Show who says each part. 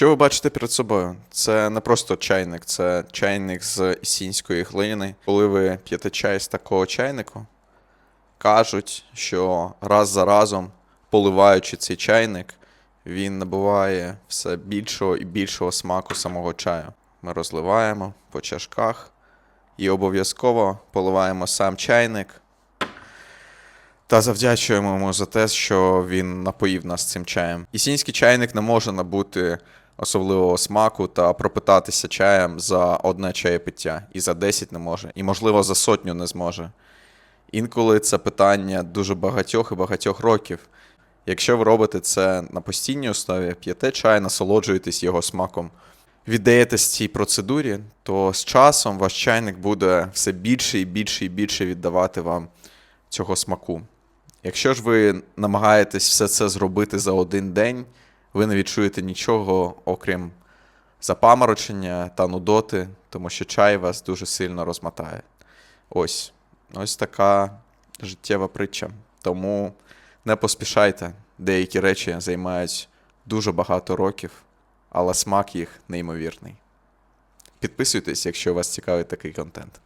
Speaker 1: Що ви бачите перед собою? Це не просто чайник, це чайник з ісінської глини. Коли ви п'єте чай з такого чайнику, кажуть, що раз за разом, поливаючи цей чайник, він набуває все більшого і більшого смаку самого чаю. Ми розливаємо по чашках і обов'язково поливаємо сам чайник та завдячуємо йому за те, що він напоїв нас цим чаєм. Ісінський чайник не може набути особливого смаку та пропитатися чаєм за одне чаєпиття, і за 10 не може, і, можливо, за сотню не зможе. Інколи це питання дуже багатьох і багатьох років. Якщо ви робите це на постійній основі, п'єте чай, насолоджуєтесь його смаком, віддаєтесь цій процедурі, то з часом ваш чайник буде все більше і більше і більше віддавати вам цього смаку. Якщо ж ви намагаєтесь все це зробити за один день, ви не відчуєте нічого, окрім запаморочення та нудоти, тому що чай вас дуже сильно розмотає. Ось. Ось така життєва притча. Тому не поспішайте. Деякі речі займають дуже багато років, але смак їх неймовірний. Підписуйтесь, якщо вас цікавить такий контент.